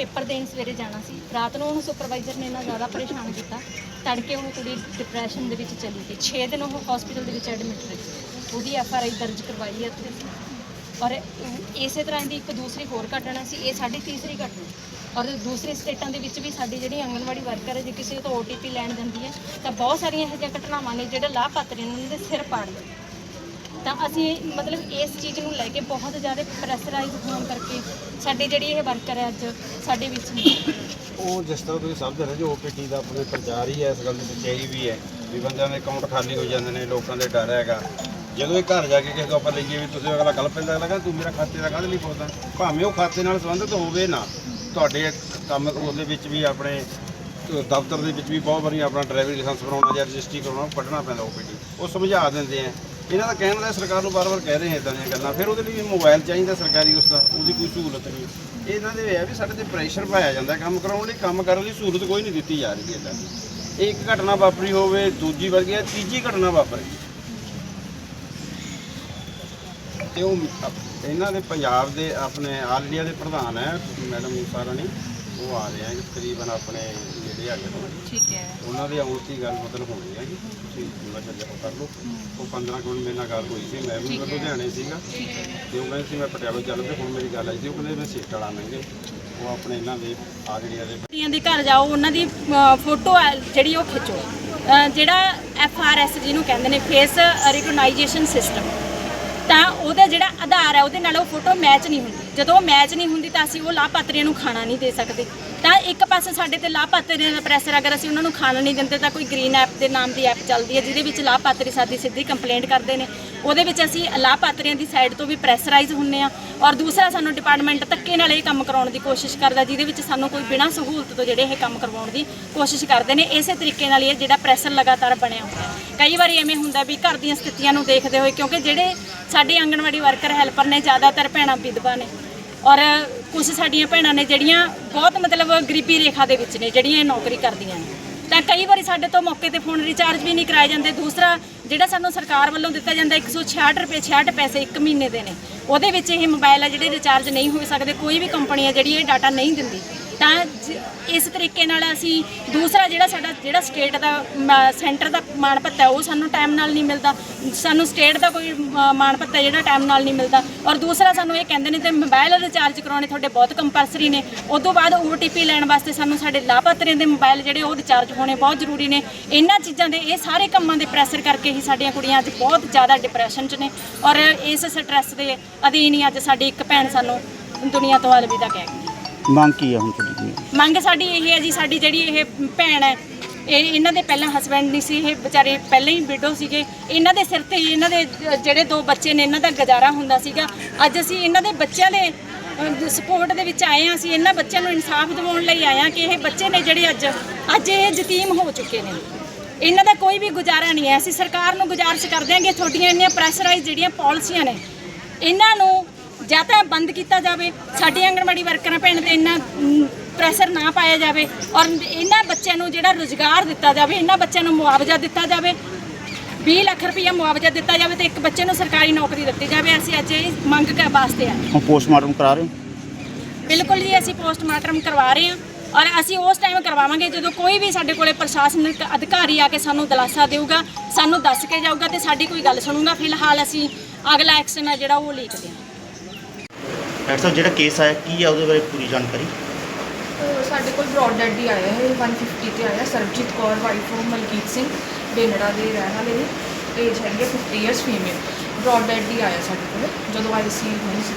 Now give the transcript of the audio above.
Paper ਦੇਣ ਸਵੇਰੇ ਜਾਣਾ ਸੀ। ਰਾਤ ਨੂੰ ਉਹਨੂੰ ਸੁਪਰਵਾਈਜ਼ਰ ਨੇ ਇੰਨਾ ਜ਼ਿਆਦਾ ਪਰੇਸ਼ਾਨ ਕੀਤਾ, ਤੜਕੇ ਉਹ ਕੁੜੀ ਡਿਪਰੈਸ਼ਨ ਦੇ ਵਿੱਚ ਚਲੀ ਗਈ। 6 ਦਿਨ ਉਹ ਹਸਪੀਟਲ ਦੇ ਵਿੱਚ ਐਡਮਿਟ ਰਹੀ ਉਹਦੀ ਐਫ ਆਰ ਆਈ ਦਰਜ ਕਰਵਾਈ ਹੈ ਉੱਥੇ। ਔਰ ਇਸੇ ਤਰ੍ਹਾਂ ਦੀ ਇੱਕ ਦੂਸਰੀ ਹੋਰ ਘਟਨਾ ਸੀ, ਇਹ ਸਾਡੀ ਤੀਸਰੀ ਘਟਨਾ। ਔਰ ਦੂਸਰੇ ਸਟੇਟਾਂ ਦੇ ਵਿੱਚ ਵੀ ਸਾਡੀ ਜਿਹੜੀ ਆਂਗਣਵਾੜੀ ਵਰਕਰ ਹੈ, ਜੇ ਕਿਸੇ ਤੋਂ ਓਟੀਪੀ ਲੈਣ ਜਾਂਦੀ ਹੈ, ਤਾਂ ਬਹੁਤ ਸਾਰੀਆਂ ਇਹੋ ਜਿਹੀਆਂ ਘਟਨਾਵਾਂ ਨੇ, ਜਿਹੜੇ ਲਾਭਪਾਤਰੀ ਨੇ, ਉਹਨਾਂ ਦੇ ਸਿਰ ਪਾੜ ਦਿੰਦੇ ਤਾਂ ਅਸੀਂ ਮਤਲਬ ਇਸ ਚੀਜ਼ ਨੂੰ ਲੈ ਕੇ ਬਹੁਤ ਜ਼ਿਆਦਾ ਪ੍ਰੈਸ਼ਰਾਈਜ਼ ਹੋਣ ਕਰਕੇ ਸਾਡੀ ਜਿਹੜੀ ਇਹ ਵਰਕਰ ਹੈ ਅੱਜ ਸਾਡੇ ਵਿੱਚ ਨਹੀਂ। ਉਹ ਜਿਸ ਤਰ੍ਹਾਂ ਤੁਸੀਂ ਸਮਝ ਰਹੇ ਜੋ ਓਪੀਟੀ ਦਾ ਆਪਣੇ ਪ੍ਰਚਾਰ ਹੀ ਹੈ, ਇਸ ਗੱਲ ਦੀ ਸੱਚਾਈ ਵੀ ਹੈ ਵੀ ਬੰਦਿਆਂ ਦੇ ਅਕਾਊਂਟ ਖਾਲੀ ਹੋ ਜਾਂਦੇ ਨੇ, ਲੋਕਾਂ ਦੇ ਡਰ ਹੈਗਾ। ਜਦੋਂ ਇਹ ਘਰ ਜਾ ਕੇ ਕਿਸੇ ਤੋਂ ਆਪਾਂ ਲਈਏ ਵੀ ਤੁਸੀਂ ਅਗਲਾ ਗੱਲ ਪੈਂਦਾ, ਅਗਲਾ ਤੂੰ ਮੇਰਾ ਖਾਤੇ ਦਾ ਕਾਹਦੇ ਲਈ ਪੁੱਛਦਾ ਭਾਵੇਂ ਉਹ ਖਾਤੇ ਨਾਲ ਸੰਬੰਧਿਤ ਹੋਵੇ ਨਾ, ਤੁਹਾਡੇ ਕੰਮ ਉਹਦੇ ਵਿੱਚ ਵੀ ਆਪਣੇ ਦਫ਼ਤਰ ਦੇ ਵਿੱਚ ਵੀ ਬਹੁਤ ਵਾਰੀ ਆਪਣਾ ਡਰਾਈਵਿੰਗ ਲਾਇਸੈਂਸ ਬਣਾਉਣਾ ਜਾਂ ਰਜਿਸਟਰੀ ਕਰਾਉਣਾ, ਉਹ ਪੜ੍ਹਨਾ ਪੈਂਦਾ ਓਪੀਟੀ ਉਹ ਸਮਝਾ ਦਿੰਦੇ ਆ। ਇਹਨਾਂ ਦਾ ਕਹਿਣ ਦਾ ਸਰਕਾਰ ਨੂੰ ਵਾਰ-ਵਾਰ ਕਹਿ ਰਹੇ ਆ ਇਦਾਂ ਦੀਆਂ ਗੱਲਾਂ। ਫਿਰ ਉਹਦੇ ਲਈ ਵੀ ਮੋਬਾਈਲ ਚਾਹੀਦਾ ਸਰਕਾਰੀ ਉਸ ਦਾ ਉਹਦੀ ਕੋਈ ਸਹੂਲਤ ਨਹੀਂ। ਇਹਨਾਂ ਦੇ ਇਹ ਆ ਵੀ ਸਾਡੇ ਤੇ ਪ੍ਰੈਸ਼ਰ ਪਾਇਆ ਜਾਂਦਾ ਕੰਮ ਕਰਾਉਣ ਲਈ। ਕੰਮ ਕਰਨ ਲਈ ਸਹੂਲਤ ਕੋਈ ਨਹੀਂ ਦਿੱਤੀ ਜਾ ਰਹੀ ਇਦਾਂ ਦੀ। ਇਹ ਇੱਕ ਘਟਨਾ ਵਾਪਰੀ ਹੋਵੇ, ਦੂਜੀ ਵਰਗੀ ਤੀਜੀ ਘਟਨਾ ਵਾਪਰੇ। ਤੇ ਉਹ ਇਹਨਾਂ ਦੇ ਪੰਜਾਬ ਦੇ ਆਪਣੇ ਆਲ ਇੰਡੀਆ ਦੇ ਪ੍ਰਧਾਨ ਹੈ ਮੈਡਮ ਰਾਣੀ। ਉਹ ਆ ਰਹੇ ਆ ਤਕਰੀਬਨ ਆਪਣੇ ਜਿਹੜੇ ਹੈਗੇ ਨੇ। ਠੀਕ ਹੈ। ਉਹਨਾਂ ਦੀ ਆਉਣ ਦੀ ਗੱਲ ਮਤਲਬ ਹੋਣੀ ਹੈ ਜੀ। ਤੁਸੀਂ ਮੈਂ ਚੱਲਿਆ ਉਹ ਕਰ ਲਓ। ਉਹ 15 ਕੁ ਮਿੰਟ ਮੇਰੇ ਨਾਲ ਗੱਲ ਹੋਈ ਸੀ ਮੈਂ ਵੀ ਲੁਧਿਆਣੇ ਸੀਗਾ। ਤੇ ਉਹ ਕਹਿੰਦੇ ਸੀ ਮੈਂ ਪਟਿਆਲੇ ਚੱਲ ਤੇ ਹੁਣ ਮੇਰੀ ਗੱਲ ਆਈ ਸੀ ਉਹ ਕਹਿੰਦੇ ਮੈਂ ਸੀਟ ਵਾਲਾ ਲੰਘੇ ਉਹ ਆਪਣੇ ਇਹਨਾਂ ਦੇ ਆਲ ਇੰਡੀਆ ਦੇ ਕੁੜੀਆਂ ਦੇ ਘਰ ਜਾਓ ਉਹਨਾਂ ਦੀ ਫੋਟੋ ਹੈ ਜਿਹੜੀ ਉਹ ਖਿੱਚੋ। ਜਿਹੜਾ ਐਫ ਆਰ ਐਸ ਜਿਹਨੂੰ ਕਹਿੰਦੇ ਨੇ ਫੇਸ ਰਿਕਗਨਾਈਜੇਸ਼ਨ ਸਿਸਟਮ ਤਾਂ ਉਹਦਾ ਜਿਹੜਾ ਆਧਾਰ ਹੈ, ਉਹਦੇ ਨਾਲ ਉਹ ਫੋਟੋ ਮੈਚ ਨਹੀਂ ਹੁੰਦੀ। ਜਦੋਂ ਉਹ ਮੈਚ ਨਹੀਂ ਹੁੰਦੀ ਤਾਂ ਅਸੀਂ ਉਹ ਲਾਭਪਾਤਰੀਆਂ ਨੂੰ ਖਾਣਾ ਨਹੀਂ ਦੇ ਸਕਦੇ। ਤਾਂ ਇੱਕ ਪਾਸੇ ਸਾਡੇ ਤੇ ਲਾਭਪਾਤਰੀਆਂ ਦਾ ਪ੍ਰੈਸ਼ਰ ਅਗਰ ਅਸੀਂ ਉਹਨਾਂ ਨੂੰ ਖਾਣਾ ਨਹੀਂ ਦਿੰਦੇ ਤਾਂ ਕੋਈ ਗ੍ਰੀਨ ਐਪ ਦੇ ਨਾਮ ਦੀ ਐਪ ਚੱਲਦੀ ਹੈ, ਜਿਹਦੇ ਵਿੱਚ ਲਾਭਪਾਤਰੀ ਸਾਡੀ ਸਿੱਧੀ ਕੰਪਲੇਂਟ ਕਰਦੇ ਨੇ। ਉਹਦੇ ਵਿੱਚ ਅਸੀਂ ਲਾਭਪਾਤਰੀਆਂ ਦੀ ਸਾਈਡ ਤੋਂ ਵੀ ਪ੍ਰੈਸ਼ਰਾਈਜ਼ ਹੁੰਨੇ ਆ ਔਰ ਦੂਸਰਾ ਸਾਨੂੰ ਡਿਪਾਰਟਮੈਂਟ ਧੱਕੇ ਨਾਲ ਇਹ ਕੰਮ ਕਰਾਉਣ ਦੀ ਕੋਸ਼ਿਸ਼ ਕਰਦਾ, ਜਿਹਦੇ ਵਿੱਚ ਸਾਨੂੰ ਕੋਈ ਬਿਨਾਂ ਸਹੂਲਤ ਤੋਂ ਜਿਹੜੇ ਇਹ ਕੰਮ ਕਰਵਾਉਣ ਦੀ ਕੋਸ਼ਿਸ਼ ਕਰਦੇ ਨੇ। ਇਸੇ ਤਰੀਕੇ ਨਾਲ ਇਹ ਜਿਹੜਾ ਪ੍ਰੈਸ਼ਰ ਲਗਾਤਾਰ ਬਣਿਆ ਹੋਇਆ ਕਈ ਵਾਰੀ ਐਵੇਂ ਹੁੰਦਾ ਵੀ ਘਰ ਦੀਆਂ ਸਥਿਤੀਆਂ ਨੂੰ ਦੇਖਦੇ ਹੋਏ ਕਿਉਂਕਿ ਜਿਹੜੇ ਸਾਡੇ ਆਂਗਣਵਾੜੀ ਵਰਕਰ, ਹੈਲਪਰ ਨੇ ਜ਼ਿਆਦਾਤਰ ਭੈਣਾਂ ਵਿਧਵਾ ਨੇ। ਔਰ ਕੁਝ ਸਾਡੀਆਂ ਭੈਣਾਂ ਨੇ ਜਿਹੜੀਆਂ ਬਹੁਤ ਮਤਲਬ ਗਰੀਬੀ ਰੇਖਾ ਦੇ ਵਿੱਚ ਨੇ, ਜਿਹੜੀਆਂ ਇਹ ਨੌਕਰੀ ਕਰਦੀਆਂ ਨੇ। ਤਾਂ ਕਈ ਵਾਰੀ ਸਾਡੇ ਤੋਂ ਮੌਕੇ ਤੇ ਫੋਨ ਰਿਚਾਰਜ ਵੀ ਨਹੀਂ ਕਰਾਏ ਜਾਂਦੇ। ਦੂਸਰਾ, ਜਿਹੜਾ ਸਾਨੂੰ ਸਰਕਾਰ ਵੱਲੋਂ ਦਿੱਤਾ ਜਾਂਦਾ 166 ਰੁਪਏ 66 ਪੈਸੇ ਇੱਕ ਮਹੀਨੇ ਦੇ ਨੇ। ਉਹਦੇ ਵਿੱਚ ਇਹ ਮੋਬਾਈਲ ਆ ਜਿਹੜੇ ਰਿਚਾਰਜ ਨਹੀਂ ਹੋ ਸਕਦੇ। ਕੋਈ ਵੀ ਕੰਪਨੀ ਆ ਜਿਹੜੀ ਇਹ ਡਾਟਾ ਨਹੀਂ ਦਿੰਦੀ। ਤਾਂ ਜ- ਇਸ ਤਰੀਕੇ ਨਾਲ ਅਸੀਂ ਦੂਸਰਾ ਜਿਹੜਾ ਸਾਡਾ, ਜਿਹੜਾ ਸਟੇਟ ਦਾ ਸੈਂਟਰ ਦਾ ਮਾਣ ਭੱਤਾ ਉਹ ਸਾਨੂੰ ਟਾਈਮ ਨਾਲ ਨਹੀਂ ਮਿਲਦਾ। ਸਾਨੂੰ ਸਟੇਟ ਦਾ ਕੋਈ ਮਾਣ ਭੱਤਾ ਜਿਹੜਾ ਟਾਈਮ ਨਾਲ ਨਹੀਂ ਮਿਲਦਾ। ਔਰ ਦੂਸਰਾ ਸਾਨੂੰ ਇਹ ਕਹਿੰਦੇ ਨੇ ਤੇ ਮੋਬਾਈਲ ਰਿਚਾਰਜ ਕਰਾਉਣੇ ਤੁਹਾਡੇ ਬਹੁਤ ਕੰਪਲਸਰੀ ਨੇ। ਉਸ ਤੋਂ ਬਾਅਦ OTP ਲੈਣ ਵਾਸਤੇ ਸਾਨੂੰ ਸਾਡੇ ਲਾਭਪਾਤਰੀਆਂ ਦੇ ਮੋਬਾਈਲ ਜਿਹੜੇ, ਉਹ ਰਿਚਾਰਜ ਹੋਣੇ ਬਹੁਤ ਜ਼ਰੂਰੀ ਨੇ। ਇਹਨਾਂ ਚੀਜ਼ਾਂ ਦੇ, ਇਹ ਸਾਰੇ ਕੰਮਾਂ ਦੇ ਪ੍ਰੈਸ਼ਰ ਕਰਕੇ ਹੀ ਸਾਡੀਆਂ ਕੁੜੀਆਂ ਅੱਜ ਬਹੁਤ ਜ਼ਿਆਦਾ ਡਿਪਰੈਸ਼ਨ 'ਚ ਨੇ। ਔਰ ਇਸ ਸਟ੍ਰੈਸ ਦੇ ਅਧੀਨ ਹੀ ਅੱਜ ਸਾਡੀ ਇੱਕ ਭੈਣ ਸਾਨੂੰ ਦੁਨੀਆ ਤੋਂ ਅਲਵਿਦਾ ਕਹਿ ਗਈ। ਮੰਗ ਕੀ ਹੈ ਹੁਣ ਤੁਹਾਡੀ ਜੀ? ਮੰਗ ਸਾਡੀ ਇਹ ਹੈ ਜੀ, ਸਾਡੀ ਜਿਹੜੀ ਇਹ ਭੈਣ ਹੈ, ਇਹ ਇਹਨਾਂ ਦੇ ਪਹਿਲਾਂ ਹਸਬੰਡ ਨਹੀਂ ਸੀ, ਇਹ ਵਿਚਾਰੇ ਪਹਿਲਾਂ ਹੀ ਵਿਡੋ ਸੀਗੇ। ਇਹਨਾਂ ਦੇ ਸਿਰ ਤੇ ਹੀ ਇਹਨਾਂ ਦੇ ਜ- ਜਿਹੜੇ ਦੋ ਬੱਚੇ ਨੇ, ਇਹਨਾਂ ਦਾ ਗੁਜ਼ਾਰਾ ਹੁੰਦਾ ਸੀਗਾ। ਅੱਜ ਅਸੀਂ ਇਹਨਾਂ ਦੇ ਬੱਚਿਆਂ ਦੇ ਸਪੋਰਟ ਦੇ ਵਿੱਚ ਆਏ ਹਾਂ, ਅਸੀਂ ਇਹਨਾਂ ਬੱਚਿਆਂ ਨੂੰ ਇਨਸਾਫ ਦਿਵਾਉਣ ਲਈ ਆਏ ਹਾਂ ਕਿ ਇਹ ਬੱਚੇ ਨੇ ਜਿਹੜੇ ਅੱਜ ਅੱਜ ਇਹ ਯਤੀਮ ਹੋ ਚੁੱਕੇ ਨੇ। ਇਹਨਾਂ ਦਾ ਕੋਈ ਵੀ ਗੁਜ਼ਾਰਾ ਨਹੀਂ ਹੈ। ਅਸੀਂ ਸਰਕਾਰ ਨੂੰ ਗੁਜ਼ਾਰਿਸ਼ ਕਰਦੇ ਹਾਂ ਕਿ ਤੁਹਾਡੀਆਂ ਇੰਨੀਆਂ ਪ੍ਰੈਸ਼ਰਾਈਜ਼ ਜਿਹੜੀਆਂ ਪਾਲਿਸੀਆਂ ਨੇ, ਇਹਨਾਂ ਨੂੰ ਜਾਂ ਤਾਂ ਬੰਦ ਕੀਤਾ ਜਾਵੇ ਸਾਡੀ ਆਂਗਣਵਾੜੀ ਵਰਕਰਾਂ ਭੈਣ ਤੇ ਇੰਨਾ ਪ੍ਰੈਸ਼ਰ ਨਾ ਪਾਇਆ ਜਾਵੇ ਔਰ ਇਹਨਾਂ ਬੱਚਿਆਂ ਨੂੰ ਜਿਹੜਾ ਰੋਜ਼ਗਾਰ ਦਿੱਤਾ ਜਾਵੇ ਇਹਨਾਂ ਬੱਚਿਆਂ ਨੂੰ ਮੁਆਵਜ਼ਾ ਦਿੱਤਾ ਜਾਵੇ 20 ਲੱਖ ਰੁਪਈਆ ਮੁਆਵਜ਼ਾ ਦਿੱਤਾ ਜਾਵੇ ਤੇ ਇੱਕ ਬੱਚੇ ਨੂੰ ਸਰਕਾਰੀ ਨੌਕਰੀ ਦਿੱਤੀ ਜਾਵੇ ਅਸੀਂ ਅੱਜ ਇਹ ਮੰਗ ਕਰ ਵਾਸਤੇ ਆਏ ਹੁਣ ਪੋਸਟਮਾਰਟਮ ਕਰਾ ਰਹੇ ਹੋ? ਬਿਲਕੁਲ ਜੀ ਅਸੀਂ ਪੋਸਟਮਾਰਟਮ ਕਰਵਾ ਰਹੇ ਹਾਂ ਔਰ ਅਸੀਂ ਉਸ ਟਾਈਮ ਕਰਵਾਵਾਂਗੇ ਜਦੋਂ ਕੋਈ ਵੀ ਸਾਡੇ ਕੋਲੇ ਪ੍ਰਸ਼ਾਸਨਿਕ ਅਧਿਕਾਰੀ ਆ ਕੇ ਸਾਨੂੰ ਦਿਲਾਸਾ ਦੇਊਗਾ ਸਾਨੂੰ ਦੱਸ ਕੇ ਜਾਊਗਾ ਤੇ ਸਾਡੀ ਕੋਈ ਗੱਲ ਸੁਣੂਗਾ। ਫਿਲਹਾਲ ਅਸੀਂ ਅਗਲਾ ਐਕਸ਼ਨ ਆ ਜਿਹੜਾ ਉਹ ਲਿਖਦੇ ਹਾਂ। ਡਾਕਟਰ ਸਾਹਿਬ, ਜਿਹੜਾ ਕੇਸ ਆਇਆ, ਕੀ ਹੈ ਉਹਦੇ ਬਾਰੇ ਪੂਰੀ ਜਾਣਕਾਰੀ? ਅਹ ਸਾਡੇ ਕੋਲ ਬ੍ਰੌਡ ਡੈਡ ਹੀ ਆਇਆ ਹੈ 150 ਤੇ ਆਇਆ, ਸਰਬਜੀਤ ਕੌਰ ਵਾਈਫ ਆਫ ਮਲਕੀਤ ਸਿੰਘ, ਬੇਨੜਾ ਦੇ ਰਹਿਣ ਵਾਲੇ ਨੇ ਏਜ ਹੈਗੀ ਹੈ 50 ਇਅਰਸ ਫੀਮੇਲ ਬ੍ਰੌਡ ਡੈਡ ਹੀ ਆਇਆ ਸਾਡੇ ਕੋਲ, ਜਦੋਂ ਆਈ ਸੀ ਹੋਈ ਸੀ।